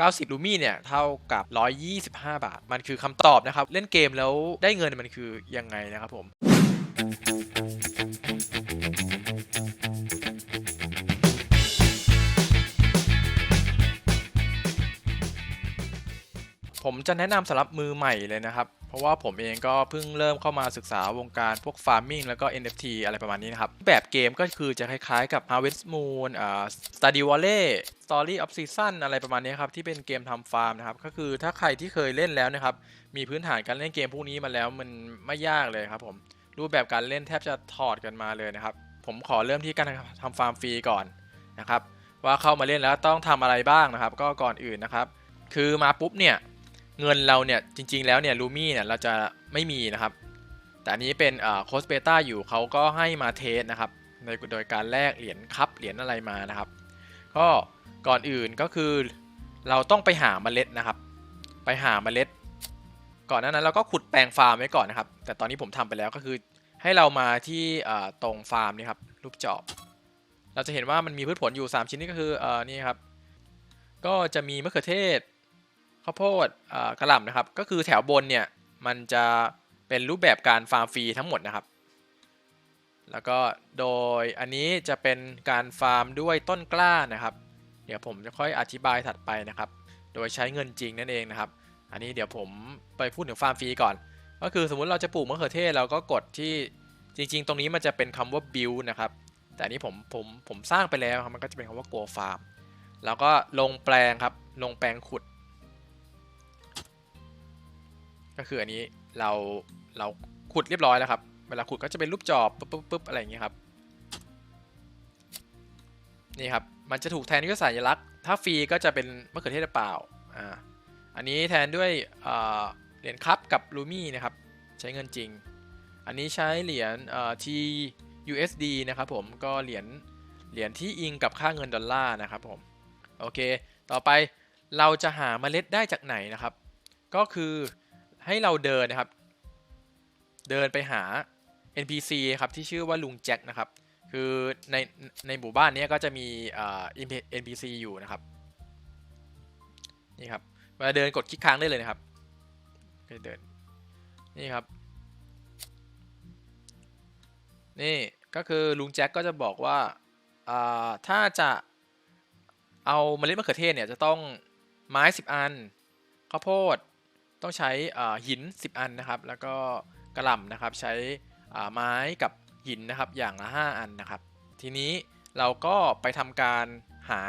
90 ลูมี่เนี่ย เท่ากับ 125 บาท มันคือคำตอบนะครับ เล่นเกมแล้วได้เงินมันคือยังไงนะครับผม ผมจะแนะนำสำหรับมือใหม่เลยนะครับ เพราะว่าผมเองก็เพิ่งเริ่มเข้ามาศึกษาวงการพวก Farming แล้วก็ NFT อะไรประมาณนี้นะครับ แบบเกมก็คือจะคล้ายๆกับ Harvest Moon อ่า Stardew Valley Story of Season อะไรประมาณนี้ครับ ที่เป็นเกมทำฟาร์มนะครับ ก็คือถ้าใครที่เคยเล่นแล้วนะครับ มีพื้นฐานการเล่นเกมพวกนี้มาแล้วมันไม่ยากเลยครับผมรูปแบบการเล่นแทบจะถอดกันมาเลยนะครับ ผมขอเริ่มที่การทำฟาร์มฟรีก่อนนะครับว่าเข้ามาเล่นแล้วต้องทำอะไรบ้างนะครับ ก็ก่อนอื่นนะครับ คือมาปุ๊บเนี่ย เงินเราเนี่ยจริง ๆ แล้วเนี่ยลูมี่เนี่ยเราจะไม่มีนะครับ แต่อันนี้เป็นโค้ชเบต้าอยู่เขาก็ให้มาเทสนะครับโดยโดยการแลกเหรียญคัพเหรียญอะไรมานะครับ ก็ก่อนอื่นก็คือเราต้องไปหาเมล็ดนะครับ ไปหาเมล็ด ก่อนหน้านั้นเราก็ขุดแปลงฟาร์มไว้ก่อนนะครับ แต่ตอนนี้ผมทำไปแล้วก็คือให้เรามาที่ตรงฟาร์มนี่ครับรูปจอบ เราจะเห็นว่ามันมีพืชผลอยู่ 3 ชิ้นนี่ก็คืออนี่ครับก็จะมีมะเขือเทศ ข้าวโพดกระหล่ำนะครับ ก็คือแถวบนเนี่ยมันจะเป็นรูปแบบการฟาร์มฟรีทั้งหมดนะครับ แล้วก็โดยอันนี้จะเป็นการฟาร์มด้วยต้นกล้านะครับ เดี๋ยวผมจะค่อยอธิบายถัดไปนะครับ โดยใช้เงินจริงนั่นเองนะครับ อันนี้เดี๋ยวผมไปพูดถึงฟาร์มฟรีก่อน ก็คือสมมุติเราจะปลูกมะเขือเทศเราก็กดที่จริง ๆ ตรงนี้มันจะเป็นคำว่า build นะครับ แต่อันนี้ผมผมผมสร้างไปแล้วครับมันก็จะเป็นคำว่า grow farm แล้วก็ลงแปลงครับ ลงแปลงขุด ก็คืออันนี้เราเราขุดเรียบร้อยแล้วครับ เวลาขุดก็จะเป็นรูปจอบปุ๊บปุ๊บปุ๊บอะไรอย่างเงี้ยครับ นี่ครับ มันจะถูกแทนด้วยสัญลักษณ์ ถ้าฟรีก็จะเป็นมะเขือเทศเปล่า อ่า อันนี้แทนด้วยเหรียญคัพกับลูมี่นะครับ ใช้เงินจริง อันนี้ใช้เหรียญเอ่อ TUSD นะครับผม ก็เหรียญเหรียญที่อิงกับค่าเงินดอลลาร์นะครับผม โอเค ต่อไปเราจะหาเมล็ดได้จากไหนนะครับ ก็คือ ให้เราเดินนะครับ เดินไปหา NPC ครับที่ชื่อว่าลุงแจ็คนะครับ คือในในหมู่บ้านนี้ก็จะมีเอ่า NPC อยู่นะครับนี่ครับเวลาเดินกดคลิกค้างได้เลยนะครับเดินนี่ครับ นี่ก็คือลุงแจ็คก็จะบอกว่าอ่าถ้าจะเอาเมล็ดมะเขือเทศเนี่ยจะต้องไม้ 10 อันข้าวโพด ต้องใช้หิน 10 อันนะครับ แล้วก็กระหล่ำนะครับ ใช้ไม้กับหินนะครับ อย่างละ 5 อันนะครับ ทีนี้เราก็ไปทำการหา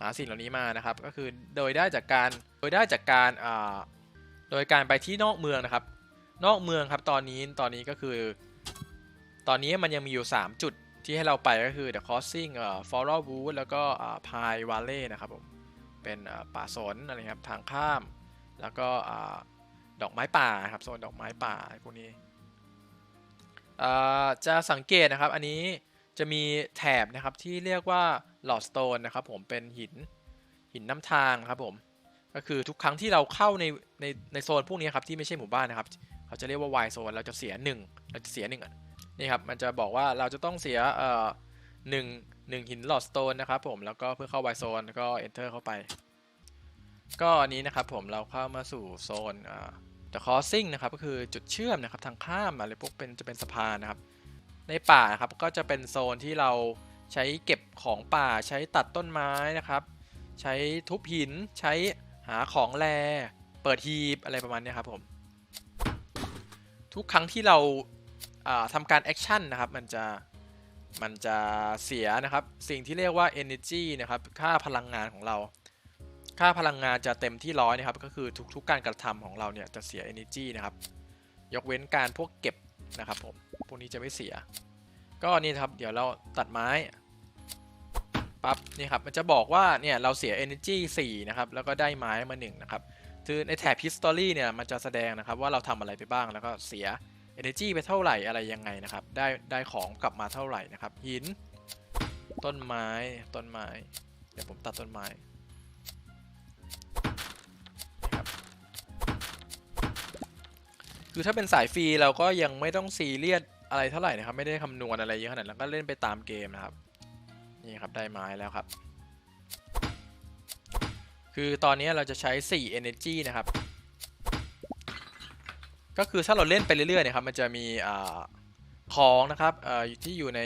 หาสิ่งเหล่านี้มานะครับ ก็คือโดยได้จากการโดยได้จากการโดยการไปที่นอกเมืองนะครับ นอกเมืองครับตอนนี้ตอนนี้ก็คือ ตอนนี้มันยังมีอยู่ 3 จุดที่ให้เราไปก็คือ The Crossing เอ่อ Floral Wood แล้วก็ Pine Valley นะครับผมเป็นป่าสนอะไรครับทางข้าม แล้วก็อดอกไม้ป่าครับโซนดอกไม้ป่าพวกนี้จะสังเกตนะครับอันนี้จะมีแถบนะครับที่เรียกว่า Lord Stone นะครับผมเป็นหินหินน้ำทางครับผมก็คือทุกครั้งที่เราเข้าในในในโซนพวกนี้ครับที่ไม่ใช่หมู่บ้านนะครับเขาจะเรียกว่า Y zone เราจะเสีย1เราจะเสีย1อะนี่ครับมันจะบอกว่าเราจะต้องเสียเอ่อหนึ่งหนึ่งหินหลอดสโตนนะครับผมแล้วก็เพื่อเข้า Y zone ก็ enter เข้าไป ก็อันนี้นะครับผมเราเข้ามาสู่โซนเอ่อ the crossing นะครับก็คือจุดเชื่อมนะครับทางข้ามอะไรพวกเป็นจะเป็นสะพานนะครับ ในป่านะครับก็จะเป็นโซนที่เราใช้เก็บของป่าใช้ตัดต้นไม้นะครับ ใช้ทุบหินใช้หาของแรเปิดฮีบอะไรประมาณนี้ครับผมทุกครั้งที่เราอ่าทำการแอคชั่นนะครับมันจะมันจะเสียนะครับสิ่งที่เรียกว่า energy นะครับค่าพลังงานของเรา ค่าพลังงานจะเต็มที่ร้อยนะครับ ก็คือทุกๆการกระทำของเราเนี่ยจะเสีย energy นะครับ ยกเว้นการพวกเก็บนะครับผม พวกนี้จะไม่เสีย ก็นี่ครับ เดี๋ยวเราตัดไม้ปั๊บนี่ครับ มันจะบอกว่าเนี่ยเราเสีย energy 4 นะครับ แล้วก็ได้ไม้มา1นะครับ คือในแถบ history เนี่ยมันจะแสดงนะครับว่าเราทำอะไรไปบ้าง แล้วก็เสีย energy ไปเท่าไหร่อะไรยังไงนะครับ ได้ได้ของกลับมาเท่าไหร่นะครับ หิน ต้นไม้ ต้นไม้ เดี๋ยวผมตัดต้นไม้ คือถ้าเป็นสายฟรีเราก็ยังไม่ต้องซีเรียสอะไรเท่าไหร่นะครับ ไม่ได้คำนวณอะไรเยอะขนาดนั้นก็เล่นไปตามเกมนะครับ นี่ครับได้ไม้แล้วครับ คือตอนนี้เราจะใช้ 4 energy นะครับ ก็คือถ้าเราเล่นไปเรื่อยๆเนะครับ มันจะมีอาของนะครับอาที่อยู่ใน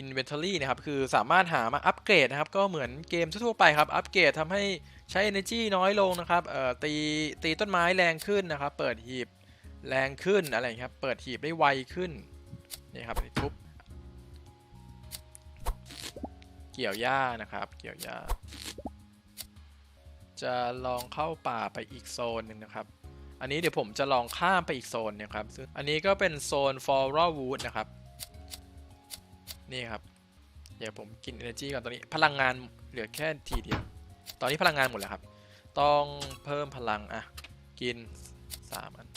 inventory นะครับ คือสามารถหามาอัปเกรดนะครับ ก็เหมือนเกมทั่วๆไปครับ อัปเกรดทำให้ ใช้ energy น้อยลงนะครับเอ่อตีตีต้นไม้แรงขึ้นนะครับ เปิดหีบแรงขึ้นอะไรครับ เปิดหีบได้ไวขึ้นนี่ครับทุบเกี่ยวหญ้านะครับ เกี่ยวหญ้า จะลองเข้าป่าไปอีกโซนหนึ่งนะครับ อันนี้เดี๋ยวผมจะลองข้ามไปอีกโซนนะครับซึ่งอันนี้ก็เป็นโซน Floral Wood นะครับ นี่ครับ เดี๋ยวผมกิน energy ก่อนตอนนี้ พลังงานเหลือแค่ทีเดียว อนนี้พลังงานหมดแล้วครับ ต้องเพิ่มพลังอะกินสามอัน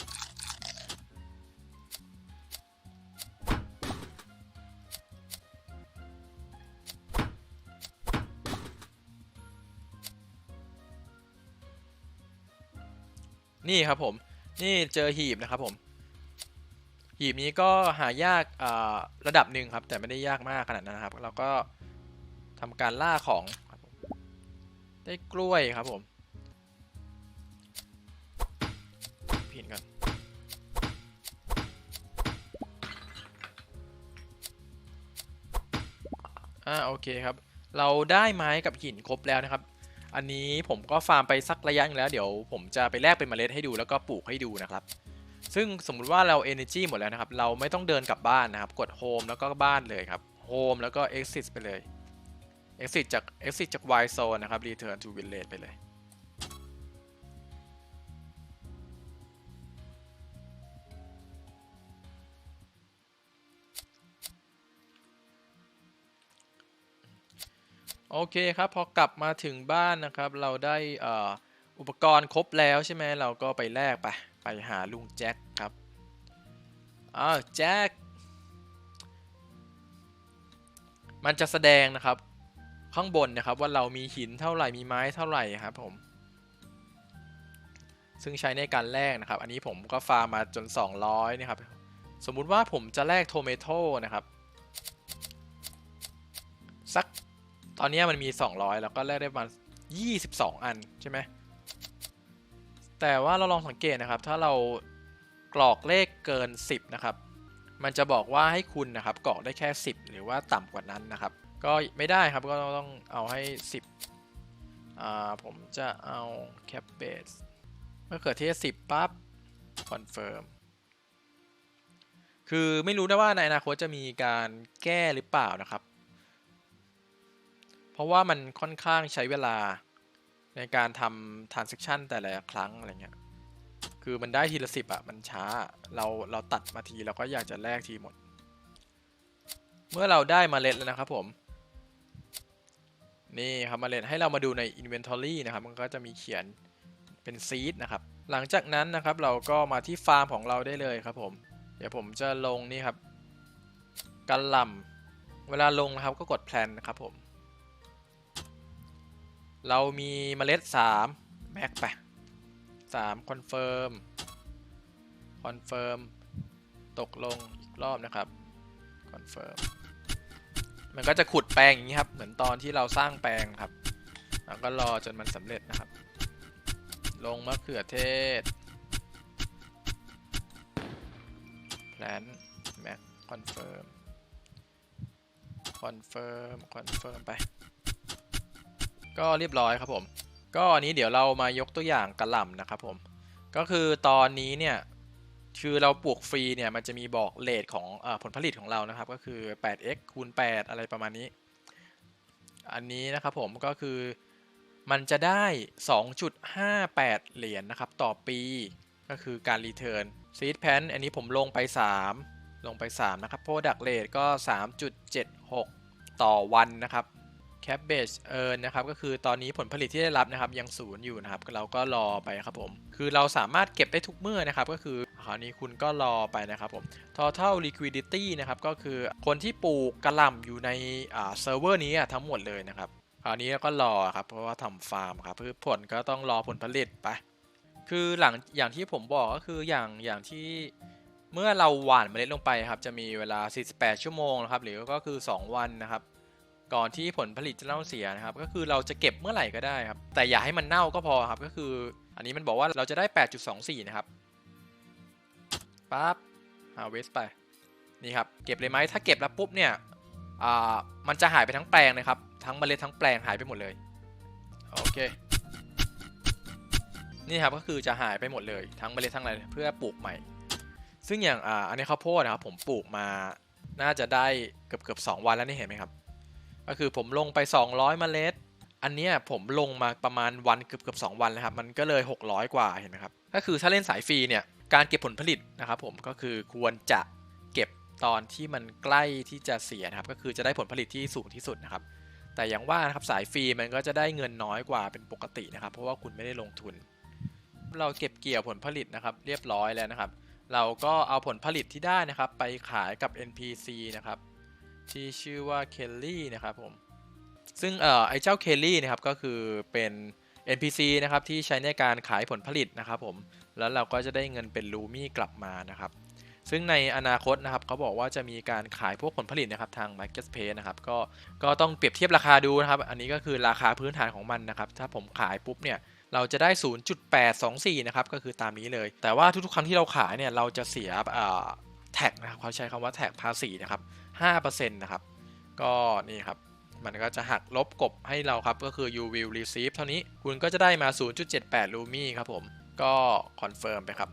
นี่ครับผมนี่เจอหีบนะครับผม หีบนี้ก็หายากระดับหนึ่งครับ แต่ไม่ได้ยากมากขนาดนั้นครับเราก็ทำการล่าของ ได้กล้วยครับผมผิดก่อนอ่าโอเคครับ เราได้ไม้กับหินครบแล้วนะครับ อันนี้ผมก็ฟาร์มไปสักระยะนึงแล้วเดี๋ยวผมจะไปแลกเป็นเมล็ดให้ดูแล้วก็ปลูกให้ดูนะครับ ซึ่งสมมุติว่าเรา energy หมดแล้วนะครับ เราไม่ต้องเดินกลับบ้านนะครับ กด home แล้วก็บ้านเลยครับ home แล้วก็ exit ไปเลย exit จาก exit จาก y zone นะครับ return to village ไปเลย โอเคครับ พอกลับมาถึงบ้านนะครับ เราได้อ่ออุปกรณ์ครบแล้วใช่ไหมเราก็ไปแลกไป ไปหาลุงแจ็คครับอ้าวแจ็คมันจะแสดงนะครับ ข้างบนนะครับว่าเรามีหินเท่าไหร่มีไม้เท่าไหร่ครับผม ซึ่งใช้ในการแลกนะครับ อันนี้ผมก็ฟาร์มมาจน 200นะครับ สมมุติว่าผมจะแลกโทเมโตนะครับสักตอนนี้มันมี 200 แล้วก็แลกได้ประมาณ22 อันใช่ไหมแต่ว่าเราลองสังเกตนะครับ ถ้าเรากรอกเลขเกิน 10 นะครับ มันจะบอกว่าให้คุณนะครับกรอกได้แค่ 10 หรือว่าต่ำกว่านั้นนะครับ ก็ไม่ได้ครับก็ต้องเอาให้ 10อ่าผมจะเอาแคปเบสเมื่อเกิดที่10ปั๊บคอนเฟิร์มคือไม่รู้นะว่าในอนาคตจะมีการแก้หรือเปล่านะครับ เพราะว่ามันค่อนข้างใช้เวลาในการทำ transaction แต่ละครั้งอะไรเงี้ย คือมันได้ทีละสิบอะมันช้า เราเราตัดมาทีเราก็อยากจะแลกทีหมด เมื่อเราได้มาเล็ดแล้วนะครับผม นี่ครับมเมล็ดให้เรามาดูใน inventory นะครับ มันก็จะมีเขียนเป็น seed นะครับ หลังจากนั้นนะครับเราก็มาที่ฟาร์มของเราได้เลยครับผม เดี๋ยวผมจะลงนี่ครับกระหล่ำเวลาลงนะครับก็กดแพลนนะครับผม เรามีเมล็ด3แม็กไป3คอนเฟิร์มคอนเฟิร์มตกลงอีกรอบนะครับคอนเฟิร์ม มันก็จะขุดแปลงอย่างนี้ครับ เหมือนตอนที่เราสร้างแปลงครับ แล้วก็รอจนมันสำเร็จนะครับ ลงมะเขือเทศแพลนแม็กคอนเฟิร์ม คอนเฟิร์ม คอนเฟิร์มไป ก็เรียบร้อยครับผม ก็อันนี้เดี๋ยวเรามายกตัวอย่างกระหล่ำนะครับผม ก็คือตอนนี้เนี่ย คือเราปลูกฟรีเนี่ยมันจะมีบอกเลทของอผลผลิตของเรานะครับ ก็คือ 8x คูณ 8 อะไรประมาณนี้ อันนี้นะครับผมก็คือมันจะได้ 2.58 เหรียญนนะครับ ต่อปีก็คือการรีเทิร์นซีดแพนอันนี้ผมลงไป 3 ลงไป 3 นะครับ Product Rate ก็ 3.76 ต่อวันนะครับ Cabbage Earn นะครับก็คือตอนนี้ผลผลิตที่ได้รับนะครับยังศูนย์อยู่นะครับเราก็รอไปครับผม คือเราสามารถเก็บได้ทุกเมื่อนะครับก็คือ คราวนี้คุณก็รอไปนะครับผม Total Liquidity นะครับก็คือคนที่ปลูกกระหล่ำอยู่ในเซิร์ฟเวอร์นี้ทั้งหมดเลยนะครับคราวนี้ก็รอครับเพราะว่าทำฟาร์มครับพืชผลก็ต้องรอผลผลิตไป คือหลังอย่างที่ผมบอกก็คืออย่างอย่างที่เมื่อเราหว่านเมล็ดลงไปครับจะมีเวลา 48 ชั่วโมงนะครับหรือก็คือ 2 วันนะครับ ก่อนที่ผลผลิตจะเน่าเสียนะครับ ก็คือเราจะเก็บเมื่อไหร่ก็ได้ครับแต่อย่าให้มันเน่าก็พอครับก็คือ อันนี้มันบอกว่าเราจะได้ 8.24 นะครับ ปั๊บหาเวสไป นี่ครับ เก็บเลยไหมถ้าเก็บแล้วปุ๊บเนี่ยอ่ามันจะหายไปทั้งแปลงเลยครับ ทั้งเมล็ดทั้งแปลงหายไปหมดเลย โอเค นี่ครับก็คือจะหายไปหมดเลยทั้งเมล็ดทั้งอะไรเพื่อปลูกใหม่ ซึ่งอย่างอ่าอันนี้ข้าวโพดนะครับผมปลูกมา น่าจะได้เกือบเกือบสองวันแล้วนี่เห็นไหมครับ ก็คือผมลงไป 200 เมล็ด อันนี้ผมลงมาประมาณวันเกือบเกือบสองวันแล้วครับ มันก็เลย 600 กว่าเห็นไหมครับ ก็คือถ้าเล่นสายฟรีเนี่ย การเก็บผลผลิตนะครับผมก็คือควรจะเก็บตอนที่มันใกล้ที่จะเสียนะครับก็คือจะได้ผลผลิตที่สูงที่สุดนะครับ แต่อย่างว่านะครับสายฟรีมันก็จะได้เงินน้อยกว่าเป็นปกตินะครับ เพราะว่าคุณไม่ได้ลงทุน เราเก็บเกี่ยวผลผลิตนะครับ เรียบร้อยแล้วนะครับ เราก็เอาผลผลิตที่ได้นะครับ ไปขายกับ NPC นะครับที่ชื่อว่าเคลลี่นะครับผมซึ่งเอ่อไอ้เจ้าเคลลี่นะครับก็คือเป็น NPC นะครับที่ใช้ในการขายผลผลิตนะครับผม แล้วเราก็จะได้เงินเป็นลูมี่กลับมานะครับ ซึ่งในอนาคตนะครับเขาบอกว่าจะมีการขายพวกผลผลิตนะครับทาง Marketplace นะครับก็ก็ต้องเปรียบเทียบราคาดูนะครับ อันนี้ก็คือราคาพื้นฐานของมันนะครับ ถ้าผมขายปุ๊บเนี่ยเราจะได้ 0.824 นะครับ ก็คือตามนี้เลย แต่ว่าทุกๆ ครั้งที่เราขายเนี่ย เราจะเสียแท็กนะครับเขาใช้คำว่าแท็กภาษีนะครับ 5%นะครับ ก็นี่ครับ มันก็จะหักลบกบให้เราครับ ก็คือ you will receive เท่านี้ คุณก็จะได้มา 0.78 ลูมี่ครับผม ก็คอนเฟิร์มไปครับ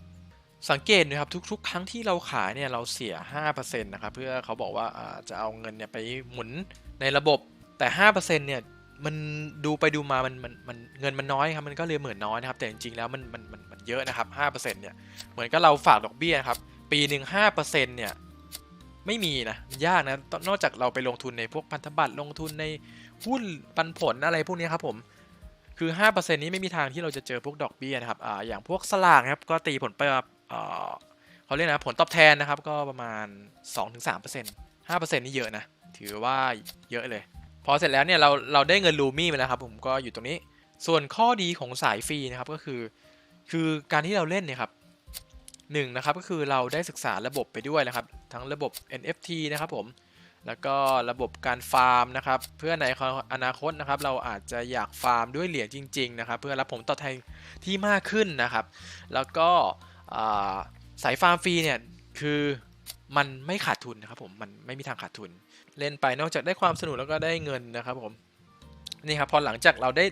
สังเกตนะครับทุกๆ ครั้งที่เราขายเนี่ยเราเสีย 5%นะครับเพื่อเขาบอกว่าจะเอาเงินเนี่ยไปหมุนในระบบแต่5%เนี่ยมันดูไปดูมามันมันมันเงินมันน้อยครับมันก็เลยเหมือนน้อยนะครับแต่จริงๆแล้วมันมันมันมันเยอะนะครับ5%เนี่ยเหมือนกับเราฝากดอกเบี้ยครับปีหนึ่ง5%เนี่ยไม่มีนะมันยากนะนอกจากเราไปลงทุนในพวกพันธบัตรลงทุนในหุ้นปันผลอะไรพวกนี้ครับผม คือ 5%นี้ไม่มีทางที่เราจะเจอพวกดอกเบี้ยนะครับออย่างพวกสลากนะครับก็ตีผลไปอ่าเขาเรียกนะผลตอบแทนนะครับก็ประมาณ 2-3% 5%นี่เยอะนะ ถือว่าเยอะเลย พอเสร็จแล้วเนี่ยเราเราได้เงินลูมี่ไปแล้วครับผมก็อยู่ตรงนี้ส่วนข้อดีของสายฟรีนะครับก็คือ คือการที่เราเล่นเนี่ยครับหนึ่งนะครับก็คือเราได้ศึกษาระบบไปด้วยนะครับ ทั้งระบบ NFT นะครับผม แล้วก็ระบบการฟาร์มนะครับ เพื่อในอนาคตนะครับ เราอาจจะอยากฟาร์มด้วยเหรียญจริง ๆ นะครับ เพื่อรับผลตอบแทนที่มากขึ้นนะครับ แล้วก็สายฟาร์มฟรีเนี่ยคือมันไม่ขาดทุนนะครับผมมันไม่มีทางขาดทุน เล่นไปนอกจากได้ความสนุกแล้วก็ได้เงินนะครับผมนี่ครับพอหลังจากเราได้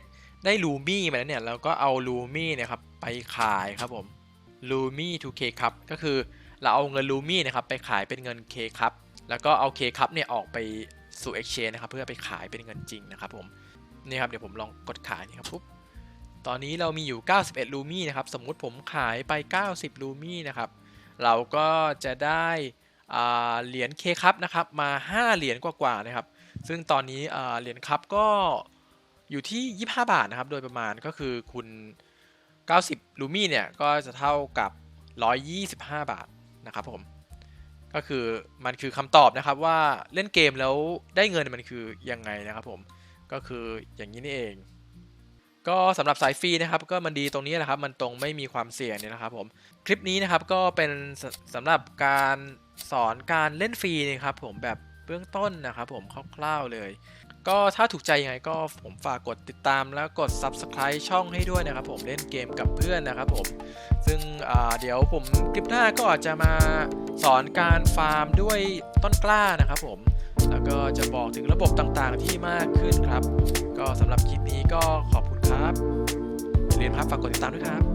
ได้ลูมี่มาแล้วเนี่ยเราก็เอาลูมี่เนี่ยครับไปขายครับผมลูมี่ 2K ครับก็คือเราเอาเงินลูมี่นะครับไปขายเป็นเงิน K ครับ แล้วก็เอา K ครับเนี่ยออกไปสู่ Exchange นะครับ เพื่อไปขายเป็นเงินจริงนะครับผมนี่ครับเดี๋ยวผมลองกดขายนี่ครับปุ๊บตอนนี้เรามีอยู่ 91 ลูมี่นะครับ สมมุติผมขายไป 90 ลูมี่นะครับ เราก็จะได้เหรียญเคครับนะครับ มา 5 เหรียญกว่าๆนะครับ ซึ่งตอนนี้เหรียญครับก็อยู่ที่ 25 บาทนะครับ โดยประมาณก็คือคุณ 90 ลูมี่เนี่ย ก็จะเท่ากับ 125 บาทนะครับผม ก็คือมันคือคำตอบนะครับว่าเล่นเกมแล้วได้เงินมันคือยังไงนะครับผมก็คืออย่างนี้นี่เอง ก็สำหรับสายฟรีนะครับ ก็มันดีตรงนี้แหละครับ มันตรงไม่มีความเสี่ยงเนี่ยนะครับผมคลิปนี้นะครับก็เป็นสสำหรับการสอนการเล่นฟรีนะครับผมแบบเบื้องต้นนะครับผมคร่าวๆเลย ก็ถ้าถูกใจยังไงก็ผมฝากกดติดตามแล้วกด Subscribe ช่องให้ด้วยนะครับผมเล่นเกมกับเพื่อนนะครับผม ซึ่งเดี๋ยวผมคลิปหน้าก็อาจจะมาสอนการฟาร์มด้วยต้นกล้านะครับผม แล้วก็จะบอกถึงระบบต่างๆที่มากขึ้นครับ ก็สำหรับคลิปนี้ก็ขอบคุณครับอย่าลืมครับฝากกดติดตามด้วยครับ